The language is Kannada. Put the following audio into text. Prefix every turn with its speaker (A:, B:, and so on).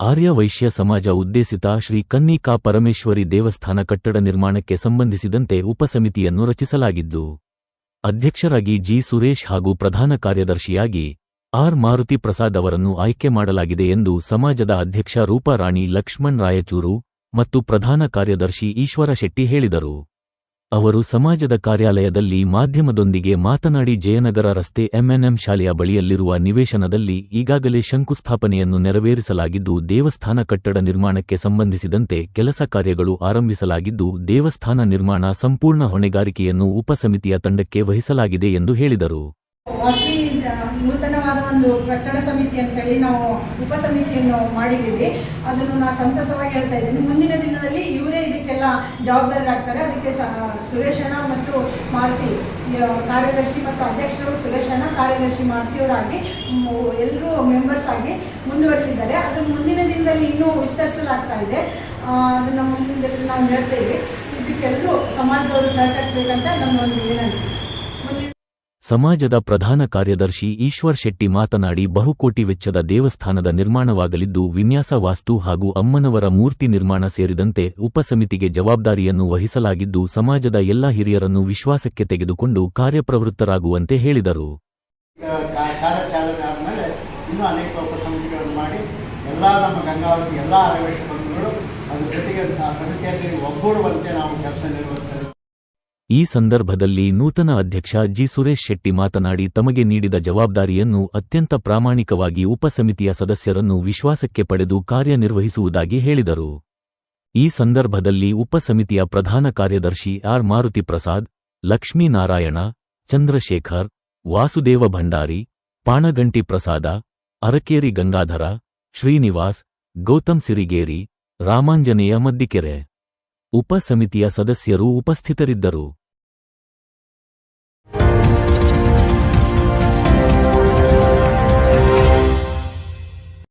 A: ಆರ್ಯ ವೈಶ್ಯ ಸಮಾಜ ಉದ್ದೇಶಿತ ಶ್ರೀ ಕನ್ನಿಕಾ ಪರಮೇಶ್ವರಿ ದೇವಸ್ಥಾನ ಕಟ್ಟಡ ನಿರ್ಮಾಣಕ್ಕೆ ಸಂಬಂಧಿಸಿದಂತೆ ಉಪಸಮಿತಿಯನ್ನು ರಚಿಸಲಾಗಿದ್ದು ಅಧ್ಯಕ್ಷರಾಗಿ ಜಿ. ಸುರೇಶ್ ಹಾಗೂ ಪ್ರಧಾನ ಕಾರ್ಯದರ್ಶಿಯಾಗಿ ಆರ್. ಮಾರುತಿ ಪ್ರಸಾದ್ ಅವರನ್ನು ಆಯ್ಕೆ ಮಾಡಲಾಗಿದೆ ಎಂದು ಸಮಾಜದ ಅಧ್ಯಕ್ಷ ರೂಪಾರಾಣಿ ಲಕ್ಷ್ಮಣ್ ರಾಯಚೂರು ಮತ್ತು ಪ್ರಧಾನ ಕಾರ್ಯದರ್ಶಿ ಈಶ್ವರ ಶೆಟ್ಟಿ ಹೇಳಿದರು. ಅವರು ಸಮಾಜದ ಕಾರ್ಯಾಲಯದಲ್ಲಿ ಮಾಧ್ಯಮದೊಂದಿಗೆ ಮಾತನಾಡಿ ಜಯನಗರ ರಸ್ತೆ ಎಂಎನ್ಎಂ ಶಾಲೆಯ ಬಳಿಯಲ್ಲಿರುವ ನಿವೇಶನದಲ್ಲಿ ಈಗಾಗಲೇ ಶಂಕುಸ್ಥಾಪನೆಯನ್ನು ನೆರವೇರಿಸಲಾಗಿದ್ದು, ದೇವಸ್ಥಾನ ಕಟ್ಟಡ ನಿರ್ಮಾಣಕ್ಕೆ ಸಂಬಂಧಿಸಿದಂತೆ ಕೆಲಸ ಕಾರ್ಯಗಳು ಆರಂಭಿಸಲಾಗಿದ್ದು, ದೇವಸ್ಥಾನ ನಿರ್ಮಾಣ ಸಂಪೂರ್ಣ ಹೊಣೆಗಾರಿಕೆಯನ್ನು ಉಪಸಮಿತಿಯ ತಂಡಕ್ಕೆ ವಹಿಸಲಾಗಿದೆ ಎಂದು ಹೇಳಿದರು.
B: ನೂತನವಾದ ಒಂದು ಕಟ್ಟಡ ಸಮಿತಿ ಅಂತೇಳಿ ನಾವು ಉಪಸಮಿತಿಯನ್ನು ಮಾಡಿದ್ದೀವಿ. ಅದನ್ನು ನಾನು ಸಂತಸವಾಗಿ ಹೇಳ್ತಾ ಇದ್ದೀನಿ. ಮುಂದಿನ ದಿನದಲ್ಲಿ ಇವರೇ ಇದಕ್ಕೆಲ್ಲ ಜವಾಬ್ದಾರರಾಗ್ತಾರೆ ಅದಕ್ಕೆ ಸುರೇಶ್ ಅಣ್ಣ ಮತ್ತು ಮಾರುತಿ ಕಾರ್ಯದರ್ಶಿ ಮತ್ತು ಅಧ್ಯಕ್ಷರು ಸುರೇಶಣ್ಣ ಕಾರ್ಯದರ್ಶಿ ಮಾರುತಿಯವರಾಗಿ ಎಲ್ಲರೂ ಮೆಂಬರ್ಸ್ ಆಗಿ ಮುಂದುವರೆದಿದ್ದಾರೆ ಅದು ಮುಂದಿನ ದಿನದಲ್ಲಿ ಇನ್ನೂ ವಿಸ್ತರಿಸಲಾಗ್ತಾ ಇದೆ. ಅದನ್ನು ಮುಂದಿನ ದಿನದಲ್ಲಿ ನಾವು ಹೇಳ್ತೇವೆ ಇದಕ್ಕೆಲ್ಲರೂ ಸಮಾಜದವರು ಸಹಕರಿಸಬೇಕಂತ ನಮ್ಮ ಒಂದು ವಿನಂತಿ
A: ಸಮಾಜದ ಪ್ರಧಾನ ಕಾರ್ಯದರ್ಶಿ ಈಶ್ವರ್ ಶೆಟ್ಟಿ ಮಾತನಾಡಿ ಬಹುಕೋಟಿ ವೆಚ್ಚದ ದೇವಸ್ಥಾನದ ನಿರ್ಮಾಣವಾಗಲಿದ್ದು ವಿನ್ಯಾಸ ವಾಸ್ತು ಹಾಗೂ ಅಮ್ಮನವರ ಮೂರ್ತಿ ನಿರ್ಮಾಣ ಸೇರಿದಂತೆ ಉಪಸಮಿತಿಗೆ ಜವಾಬ್ದಾರಿಯನ್ನು ವಹಿಸಲಾಗಿದ್ದು ಸಮಾಜದ ಎಲ್ಲ ಹಿರಿಯರನ್ನು ವಿಶ್ವಾಸಕ್ಕೆ ತೆಗೆದುಕೊಂಡು ಕಾರ್ಯಪ್ರವೃತ್ತರಾಗುವಂತೆ ಹೇಳಿದರು.
C: ಒಗ್ಗೂಡುವಂತೆ ನಾವು ಕೆಲಸ
A: ಈ ಸಂದರ್ಭದಲ್ಲಿ ನೂತನ ಅಧ್ಯಕ್ಷ ಜಿ ಸುರೇಶ್ ಶೆಟ್ಟಿ ಮಾತನಾಡಿ ತಮಗೆ ನೀಡಿದ ಜವಾಬ್ದಾರಿಯನ್ನು ಅತ್ಯಂತ ಪ್ರಾಮಾಣಿಕವಾಗಿ ಉಪಸಮಿತಿಯ ಸದಸ್ಯರನ್ನು ವಿಶ್ವಾಸಕ್ಕೆ ಪಡೆದು ಕಾರ್ಯನಿರ್ವಹಿಸುವುದಾಗಿ ಹೇಳಿದರು. ಈ ಸಂದರ್ಭದಲ್ಲಿ ಉಪಸಮಿತಿಯ ಪ್ರಧಾನ ಕಾರ್ಯದರ್ಶಿ ಆರ್ ಮಾರುತಿ ಪ್ರಸಾದ್ ಲಕ್ಷ್ಮೀನಾರಾಯಣ ಚಂದ್ರಶೇಖರ್, ವಾಸುದೇವ ಭಂಡಾರಿ, ಪಾಣಗಂಟಿ ಪ್ರಸಾದ, ಅರಕೇರಿ ಗಂಗಾಧರ, ಶ್ರೀನಿವಾಸ್, ಗೌತಮ್ ಸಿರಿಗೇರಿ, ರಾಮಾಂಜನೇಯ ಮದ್ದಿಕೆರೆ. ಉಪಸಮಿತಿಯ ಸದಸ್ಯರು ಉಪಸ್ಥಿತರಿದ್ದರು.